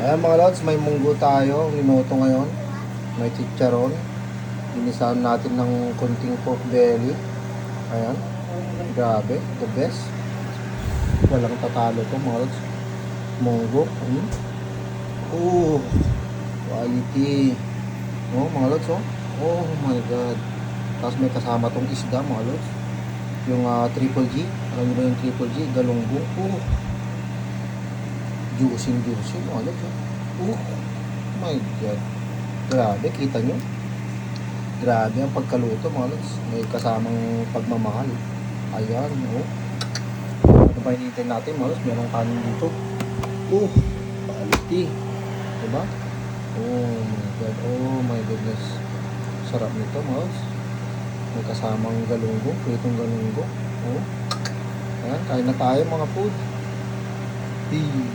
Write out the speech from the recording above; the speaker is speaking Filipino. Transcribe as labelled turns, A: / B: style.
A: Ayan mga lods, may munggo tayo. Minuto ngayon. May chicharon. Inisahan natin ng konting pork belly. Ayan. Grabe. The best. Walang tatalo to mga lods. Munggo. Mm. Oh. Quality. Oh mga lods oh. Oh my god. Tapos may kasama tong isda mga lods. Yung ah, triple G. Alam niyo ba yung triple G? Galunggong. Oh. Juicing juicing. Mga lods oh. Oh my god. Grabe, kita nyo. Grabe ang pagkaluto mga lods. May kasamang pagmamahal. Ayan, oh. Ano ba hinihintay natin mga lods? Merong kanin dito. Oh, quality. Diba? Oh my god. Oh my goodness. Sarap nito mga lods. May kasamang galunggong, pritong galunggong. Oh. Ayan, kain na tayo mga food. Peace.